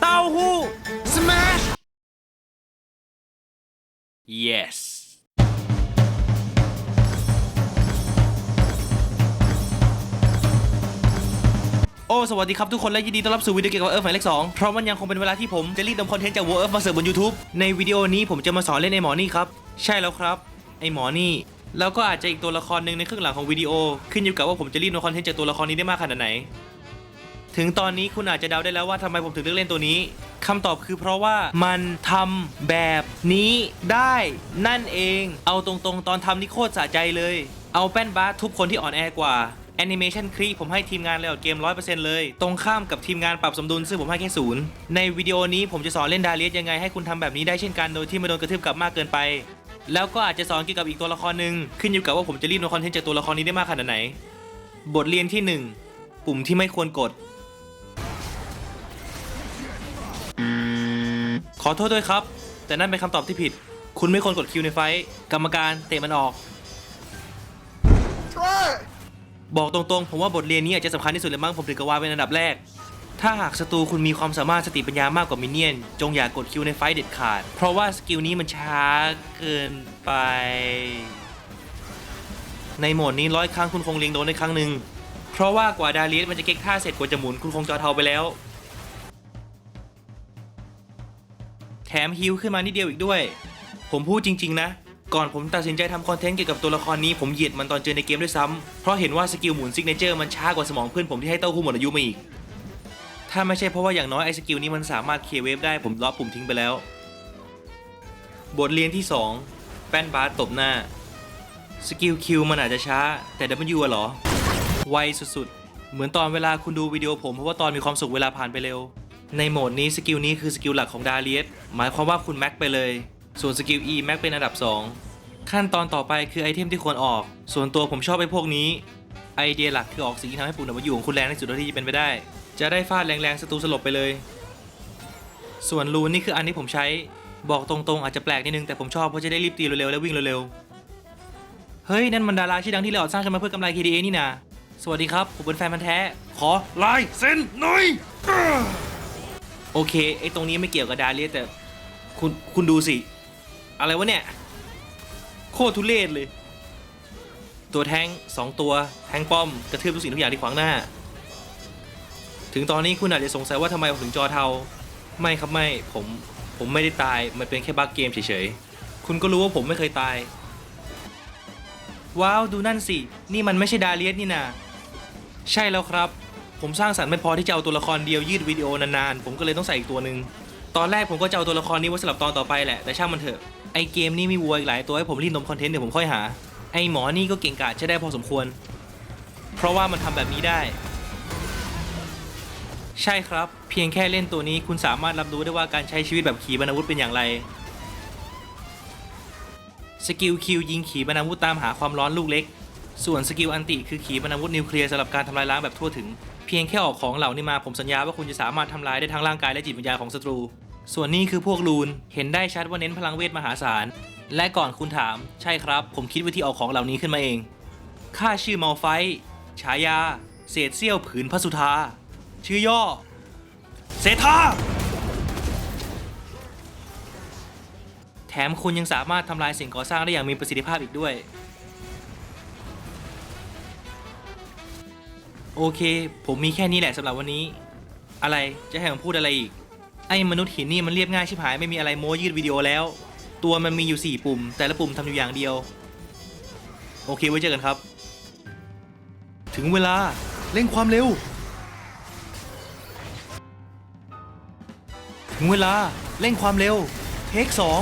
เต้าหู้ smash yes โอ้สวัสดีครับทุกคนและยินดีต้อนรับสู่วิดีโอเกี่ยวกับเอิร์ฟหมายเลขสองเพราะมันยังคงเป็นเวลาที่ผมจะรีดนำคอนเทนต์จาก World Earth มาเสิร์ฟบน YouTube ในวิดีโอนี้ผมจะมาสอนเล่นไอหมอนี่ครับ ใช่แล้วครับ ไอหมอนี่ แล้วก็อาจจะอีกตัวละครหนึ่งในครึ่งหลังของวิดีโอ ขึ้นอยู่กับว่าผมจะรีดนำคอนเทนต์จากตัวละครนี้ได้มากขนาดไหน ถึงตอนนี้คุณอาจจะเดาได้แล้วว่าทำไมผมถึงเลือกเล่นตัวนี้คำตอบคือเพราะว่ามันทำแบบนี้ได้นั่นเอง เอาตรงๆ ตอนทำนี่โคตรสะใจเลย เอาแป้นบาสทุบคนที่อ่อนแอกว่าแอนิเมชันครีผมให้ทีมงานเลยเกม 100%เลย ตรงข้ามกับทีมงานปรับสมดุลซึ่งผมให้แค่ศูนย์ในวิดีโอนี้ผมจะสอนเล่นดาเลียสยังไงให้คุณทำแบบนี้ได้เช่นกันโดยที่ไม่โดนกระทืบกลับมากเกินไป แล้วก็อาจจะสอนเกี่ยวกับอีกตัวละครหนึ่งขึ้นอยู่กับว่าผมจะรีบนำคอนเทนต์จากตัวละครนี้ได้มากขนาดไหน บทเรียนที่หนึ่งปุ่มที่ไม่ควรกด อโทษด้วยครับ แต่นั่นเป็นคำตอบที่ผิด คุณไม่ควรกดคิวในไฟท์กรรมการเตะมันออกบอกตรงๆ ผมว่าบทเรียนนี้อาจจะสำคัญที่สุดเลยมั้งผมถึงกับว่าเป็นอันดับแรก ถ้าหากศัตรูคุณมีความสามารถสติปัญญามากกว่ามินเนี่ยน จงอย่ากดคิวในไฟท์เด็ดขาด เพราะว่าสกิลนี้มันช้าเกินไป ในโหมดนี้ร้อยครั้งคุณคงเลียงโดนได้ครั้งหนึ่งเพราะว่ากว่าดาเลียสมันจะเก๊กท่าเสร็จกว่าจะหมุนคุณคงจอเทาไปแล้ว มฮิวขึ้นมานิดเดียวอีกด้วย ผมพูดจริง ๆ นะ ก่อนผมตัดสินใจทำคอนเทนต์เกี่ยวกับตัวละครนี้ผมเหยียดมันตอนเจอในเกมด้วยซ้ำเพราะเห็นว่าสกิลหมุนซิกเนเจอร์มันช้ากว่าสมองเพื่อนผมที่ให้เต้าหู้หมดอายุมาอีก ถ้าไม่ใช่เพราะว่าอย่างน้อยไอ้สกิลนี้มันสามารถเคลียร์เวฟได้ผมลบปุ่มทิ้งไปแล้ว บทเรียนที่ 2 แป้นบาสตบหน้าสกิลคิวมันอาจจะช้า แต่ W อะเหรอ ไวสุดๆ เหมือนตอนเวลาคุณดูวิดีโอผมเพราะว่าตอนมีความสุขเวลาผ่านไปเร็ว ในโหมดนี้สกิลนี้คือสกิลหลักของดาเลียสหมายความว่าคุณแม็กไปเลย ส่วนสกิล E แม็กเป็นอันดับ 2 ขั้นตอนต่อไปคือไอเทมที่ควรออก ส่วนตัวผมชอบไอ้พวกนี้ไอเดียหลักคือออกสิ่งที่ทำให้ปุ่ม W ของคุณแรงที่สุดเท่าที่จะเป็นไปได้ จะได้ฟาดแรงๆศัตรูสลบไปเลย ส่วนรูนนี่คืออันที่ผมใช้บอกตรงๆ อาจจะแปลกนิดนึงแต่ผมชอบเพราะจะได้รีบตีเร็วๆและวิ่งเร็วๆ เฮ้ย นั่นมันดาราชื่อดังที่เราสร้างขึ้นมาเพื่อกำไร KDA นี่นาสวัสดีครับ ผมเป็นแฟนพันธ์แท้ ขอลายเซ็นหน่อย โอเคไอ้ตรงนี้ไม่เกี่ยวกับดาเลียแต่คุณคุณดูสิ อะไรวะเนี่ย โคตรทุเรศเลย ตัวแทงสองตัวแทงป้อมกระทืบทุกสิ่งทุกอย่างที่ขวางหน้า ถึงตอนนี้คุณอาจจะสงสัยว่าทำไมผมถึงจอเทา ไม่ครับไม่ผมผมไม่ได้ตายมันเป็นแค่บั๊กเกมเฉยๆ คุณก็รู้ว่าผมไม่เคยตาย ว้าว ดูนั่นสิ นี่มันไม่ใช่ดาเลียสนี่นา ใช่แล้วครับ ผมสร้างสรรค์ไม่พอที่จะเอาตัวละครเดียวยืดวิดีโอนานๆ ผมก็เลยต้องใส่อีกตัวหนึ่งตอนแรกผมก็จะเอาตัวละครนี้ไว้สำหรับตอนต่อไปแหละ แต่ช่างมันเถอะ ไอเกมนี่มีวัวอีกหลายตัวให้ผมรีดนมคอนเทนต์เดี๋ยวผมค่อยหา ไอหมอนี่ก็เก่งกาจใช้ได้พอสมควร เพราะว่ามันทำแบบนี้ได้ ใช่ครับ เพียงแค่เล่นตัวนี้คุณสามารถรับรู้ได้ว่าการใช้ชีวิตแบบขีปนาวุธเป็นอย่างไร สกิลคิวยิงขีปนาวุธตามหาความร้อนลูกเล็ก ส่วนสกิลอันติคือขีปนาวุธนิวเคลียร์สำหรับการทำลายล้างแบบทั่วถึง เพียงแค่ออกของเหล่านี้มาผมสัญญาว่าคุณจะสามารถทำลายได้ทั้งร่างกายและจิตวิญญาณของศัตรู ส่วนนี้คือพวกรูนเห็นได้ชัดว่าเน้นพลังเวทมหาศาล และก่อนคุณถาม ใช่ครับ ผมคิดวิธีออกของเหล่านี้ขึ้นมาเองข้าชื่อมอลไฟฉายา เศษเสี้ยวผืนพระสุธาชื่อย่อ เศรษฐาแถมคุณยังสามารถทำลายสิ่งก่อสร้างได้อย่างมีประสิทธิภาพอีกด้วย โอเค ผมมีแค่นี้แหละสำหรับวันนี้ อะไรจะให้ผมพูดอะไรอีก ไอ้มนุษย์หินนี่มันเรียบง่ายชิบหายไม่มีอะไรโม้ยืดวิดีโอแล้ว ตัวมันมีอยู่ 4 ปุ่ม แต่ละปุ่มทำอยู่อย่างเดียว โอเคไว้เจอกันครับ ถึงเวลาเร่งความเร็ว ถึงเวลาเร่งความเร็วเทคสอง